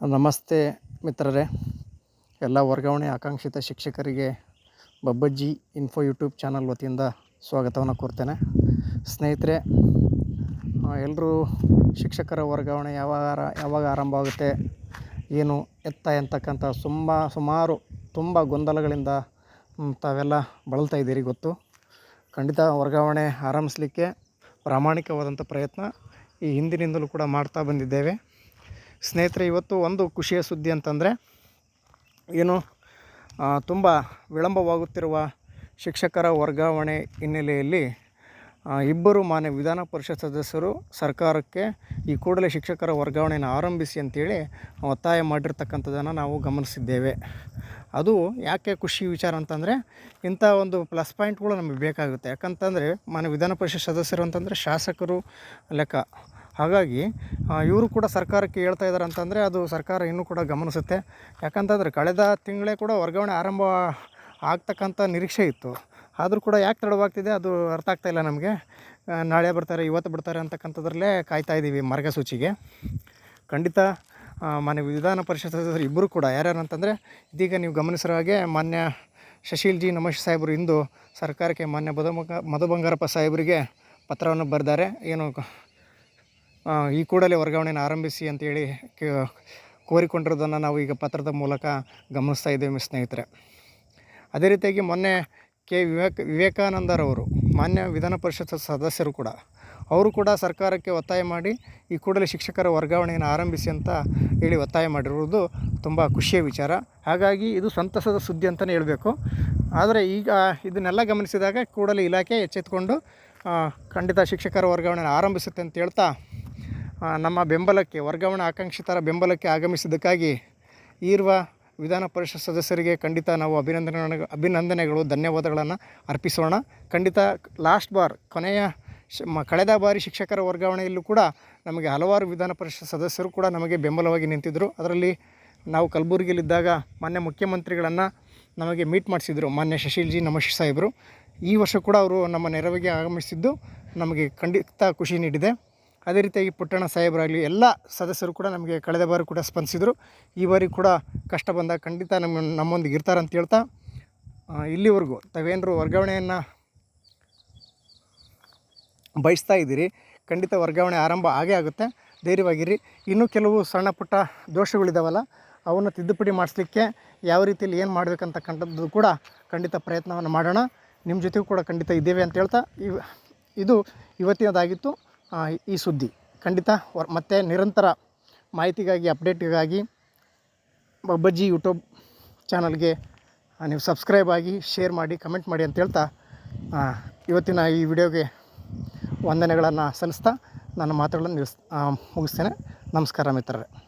ನಮಸ್ತೆ ಮಿತ್ರರೇ. ಎಲ್ಲ ವರ್ಗಾವಣೆ ಆಕಾಂಕ್ಷಿತ ಶಿಕ್ಷಕರಿಗೆ ಬಬ್ಬಜ್ಜಿ ಇನ್ಫೋ ಯೂಟ್ಯೂಬ್ ಚಾನಲ್ ವತಿಯಿಂದ ಸ್ವಾಗತವನ್ನು ಕೋರ್ತೇನೆ. ಸ್ನೇಹಿತರೆ ಎಲ್ಲರೂ ಶಿಕ್ಷಕರ ವರ್ಗಾವಣೆ ಯಾವಾಗ ಯಾವಾಗ ಆರಂಭ ಆಗುತ್ತೆ, ಏನು ಎತ್ತ ಎಂತಕ್ಕಂಥ ತುಂಬ ಸುಮಾರು ತುಂಬ ಗೊಂದಲಗಳಿಂದ ತಾವೆಲ್ಲ ಬಳಲ್ತಾ ಇದ್ದೀರಿ ಗೊತ್ತು. ಖಂಡಿತ ವರ್ಗಾವಣೆ ಆರಂಭಿಸಲಿಕ್ಕೆ ಪ್ರಾಮಾಣಿಕವಾದಂಥ ಪ್ರಯತ್ನ ಈ ಹಿಂದಿನಿಂದಲೂ ಕೂಡ ಮಾಡ್ತಾ ಬಂದಿದ್ದೇವೆ. ಸ್ನೇಹಿತರೆ, ಇವತ್ತು ಒಂದು ಖುಷಿಯ ಸುದ್ದಿ ಅಂತಂದರೆ, ಏನು ತುಂಬ ವಿಳಂಬವಾಗುತ್ತಿರುವ ಶಿಕ್ಷಕರ ವರ್ಗಾವಣೆ ಹಿನ್ನೆಲೆಯಲ್ಲಿ ಇಬ್ಬರು ಮಾನ್ಯ ವಿಧಾನ ಪರಿಷತ್ ಸದಸ್ಯರು ಸರ್ಕಾರಕ್ಕೆ ಈ ಕೂಡಲೇ ಶಿಕ್ಷಕರ ವರ್ಗಾವಣೆಯನ್ನು ಆರಂಭಿಸಿ ಅಂತೇಳಿ ಒತ್ತಾಯ ಮಾಡಿರ್ತಕ್ಕಂಥದ್ದನ್ನು ನಾವು ಗಮನಿಸಿದ್ದೇವೆ. ಅದು ಯಾಕೆ ಖುಷಿ ವಿಚಾರ ಅಂತಂದರೆ, ಇಂಥ ಒಂದು ಪ್ಲಸ್ ಪಾಯಿಂಟ್ಗಳು ನಮಗೆ ಬೇಕಾಗುತ್ತೆ. ಯಾಕಂತಂದರೆ, ಮಾನ್ಯ ವಿಧಾನ ಪರಿಷತ್ ಸದಸ್ಯರು ಅಂತಂದರೆ ಶಾಸಕರು ಲೆಕ್ಕ. ಹಾಗಾಗಿ ಇವರು ಕೂಡ ಸರ್ಕಾರಕ್ಕೆ ಹೇಳ್ತಾ ಇದ್ದಾರೆ ಅಂತಂದರೆ ಅದು ಸರ್ಕಾರ ಇನ್ನೂ ಕೂಡ ಗಮನಿಸುತ್ತೆ. ಯಾಕಂತಂದರೆ ಕಳೆದ ತಿಂಗಳೇ ಕೂಡ ವರ್ಗಾವಣೆ ಆರಂಭ ಆಗ್ತಕ್ಕಂಥ ನಿರೀಕ್ಷೆ ಇತ್ತು. ಆದರೂ ಕೂಡ ಯಾಕೆ ತಡವಾಗ್ತಿದೆ ಅದು ಅರ್ಥ ಆಗ್ತಾಯಿಲ್ಲ ನಮಗೆ. ನಾಳೆ ಬರ್ತಾರೆ, ಇವತ್ತು ಬಿಡ್ತಾರೆ ಅಂತಕ್ಕಂಥದ್ರಲ್ಲೇ ಕಾಯ್ತಾ ಇದ್ದೀವಿ ಮಾರ್ಗಸೂಚಿಗೆ. ಖಂಡಿತ ಮಾನ್ಯ ವಿಧಾನ ಪರಿಷತ್ ಸದಸ್ಯರು ಇಬ್ಬರು ಕೂಡ ಯಾರ್ಯಾರು ಅಂತಂದರೆ ಇದೀಗ ನೀವು ಗಮನಿಸಿರೋ ಹಾಗೆ ಮಾನ್ಯ ಶಶೀಲ್ ಜಿ ನಮಶ್ ಸಾಹೇಬರು ಇಂದು ಸರ್ಕಾರಕ್ಕೆ ಮಾನ್ಯ ಮಧು ಮಧು ಬಂಗಾರಪ್ಪ ಸಾಹೇಬರಿಗೆ ಪತ್ರವನ್ನು ಬರೆದಾರೆ. ಏನು ಈ ಕೂಡಲೇ ವರ್ಗಾವಣೆಯನ್ನು ಆರಂಭಿಸಿ ಅಂತೇಳಿ ಕೋರಿಕೊಂಡಿರೋದನ್ನು ನಾವು ಈಗ ಪತ್ರದ ಮೂಲಕ ಗಮನಿಸ್ತಾ ಇದ್ದೇವೆ ಸ್ನೇಹಿತರೆ. ಅದೇ ರೀತಿಯಾಗಿ ಮೊನ್ನೆ ಕೆ ವಿವೇಕ, ವಿವೇಕಾನಂದರವರು, ಮಾನ್ಯ ವಿಧಾನ ಪರಿಷತ್ ಸದಸ್ಯರು ಕೂಡ, ಅವರು ಕೂಡ ಸರ್ಕಾರಕ್ಕೆ ಒತ್ತಾಯ ಮಾಡಿ ಈ ಕೂಡಲೇ ಶಿಕ್ಷಕರ ವರ್ಗಾವಣೆಯನ್ನು ಆರಂಭಿಸಿ ಅಂತ ಹೇಳಿ ಒತ್ತಾಯ ಮಾಡಿರುವುದು ತುಂಬ ಖುಷಿಯ ವಿಚಾರ. ಹಾಗಾಗಿ ಇದು ಸಂತಸದ ಸುದ್ದಿ ಅಂತಲೇ ಹೇಳಬೇಕು. ಆದರೆ ಈಗ ಇದನ್ನೆಲ್ಲ ಗಮನಿಸಿದಾಗ ಕೂಡಲೇ ಇಲಾಖೆ ಎಚ್ಚೆತ್ತುಕೊಂಡು ಖಂಡಿತ ಶಿಕ್ಷಕರ ವರ್ಗಾವಣೆಯನ್ನು ಆರಂಭಿಸುತ್ತೆ ಅಂತ ಹೇಳ್ತಾ ನಮ್ಮ ಬೆಂಬಲಕ್ಕೆ, ವರ್ಗಾವಣೆ ಆಕಾಂಕ್ಷಿತರ ಬೆಂಬಲಕ್ಕೆ ಆಗಮಿಸಿದ್ದಕ್ಕಾಗಿ ಈರುವ ವಿಧಾನ ಪರಿಷತ್ ಸದಸ್ಯರಿಗೆ ಖಂಡಿತ ನಾವು ಅಭಿನಂದನೆ ಅಭಿನಂದನೆಗಳು, ಧನ್ಯವಾದಗಳನ್ನು ಅರ್ಪಿಸೋಣ. ಖಂಡಿತ ಲಾಸ್ಟ್ ಬಾರ್, ಕೊನೆಯ ಕಳೆದ ಬಾರಿ ಶಿಕ್ಷಕರ ವರ್ಗಾವಣೆಯಲ್ಲೂ ಕೂಡ ನಮಗೆ ಹಲವಾರು ವಿಧಾನ ಪರಿಷತ್ ಸದಸ್ಯರು ಕೂಡ ನಮಗೆ ಬೆಂಬಲವಾಗಿ ನಿಂತಿದ್ದರು ಅದರಲ್ಲಿ ನಾವು ಕಲಬುರಗಿಯಲ್ಲಿದ್ದಾಗ ಮಾನ್ಯ ಮುಖ್ಯಮಂತ್ರಿಗಳನ್ನು ನಮಗೆ ಮೀಟ್ ಮಾಡಿಸಿದರು, ಮಾನ್ಯ ಶಶೀಲ್ ಜಿ ನಮಶ್ ಸಾಹೇಬರು. ಈ ವರ್ಷ ಕೂಡ ಅವರು ನಮ್ಮ ನೆರವಿಗೆ ಆಗಮಿಸಿದ್ದು ನಮಗೆ ಖಂಡಿತ ಖುಷಿ ನೀಡಿದೆ. ಅದೇ ರೀತಿಯಾಗಿ ಪುಟ್ಟಣ್ಣ ಸಾಹೇಬರಾಗಲಿ ಎಲ್ಲ ಸದಸ್ಯರು ಕೂಡ ನಮಗೆ ಕಳೆದ ಬಾರಿ ಕೂಡ ಸ್ಪಂದಿಸಿದರು. ಈ ಬಾರಿ ಕೂಡ ಕಷ್ಟ ಬಂದಾಗ ಖಂಡಿತ ನಮ್ಮ ನಮ್ಮೊಂದಿಗೆ ಇರ್ತಾರೆ ಅಂತ ಹೇಳ್ತಾ ಇಲ್ಲಿವರೆಗೂ ತಾವೇನರು ವರ್ಗಾವಣೆಯನ್ನು ಬಯಸ್ತಾ ಇದ್ದೀರಿ, ಖಂಡಿತ ವರ್ಗಾವಣೆ ಆರಂಭ ಆಗೇ ಆಗುತ್ತೆ. ಧೈರ್ಯವಾಗಿರಿ. ಇನ್ನೂ ಕೆಲವು ಸಣ್ಣ ಪುಟ್ಟ ದೋಷಗಳಿದ್ದಾವಲ್ಲ ಅವನ್ನು ತಿದ್ದುಪಡಿ ಮಾಡಿಸ್ಲಿಕ್ಕೆ ಯಾವ ರೀತಿಯಲ್ಲಿ ಏನು ಮಾಡಬೇಕಂತಕ್ಕಂಥದ್ದು ಕೂಡ ಖಂಡಿತ ಪ್ರಯತ್ನವನ್ನು ಮಾಡೋಣ. ನಿಮ್ಮ ಜೊತೆಗೂ ಕೂಡ ಖಂಡಿತ ಇದ್ದೇವೆ ಅಂತ ಹೇಳ್ತಾ ಇದು ಇವತ್ತಿನದಾಗಿತ್ತು. ಈ ಸುದ್ದಿ. ಖಂಡಿತ ಮತ್ತೆ ನಿರಂತರ ಮಾಹಿತಿಗಾಗಿ, ಅಪ್ಡೇಟ್ಗಾಗಿ ಬಬ್ಬಜ್ಜಿ ಯೂಟ್ಯೂಬ್ ಚಾನಲ್ಗೆ ನೀವು ಸಬ್ಸ್ಕ್ರೈಬ್ ಆಗಿ, ಶೇರ್ ಮಾಡಿ, ಕಮೆಂಟ್ ಮಾಡಿ ಅಂತ ಹೇಳ್ತಾ ಇವತ್ತಿನ ಈ ವಿಡಿಯೋಗೆ ವಂದನೆಗಳನ್ನು ಸಲ್ಲಿಸ್ತಾ, ನನ್ನ ಮಾತುಗಳನ್ನು ನಿಲ್ಲಿಸ್ ಮುಗಿಸ್ತೇನೆ. ನಮಸ್ಕಾರ ಮಿತ್ರರೇ.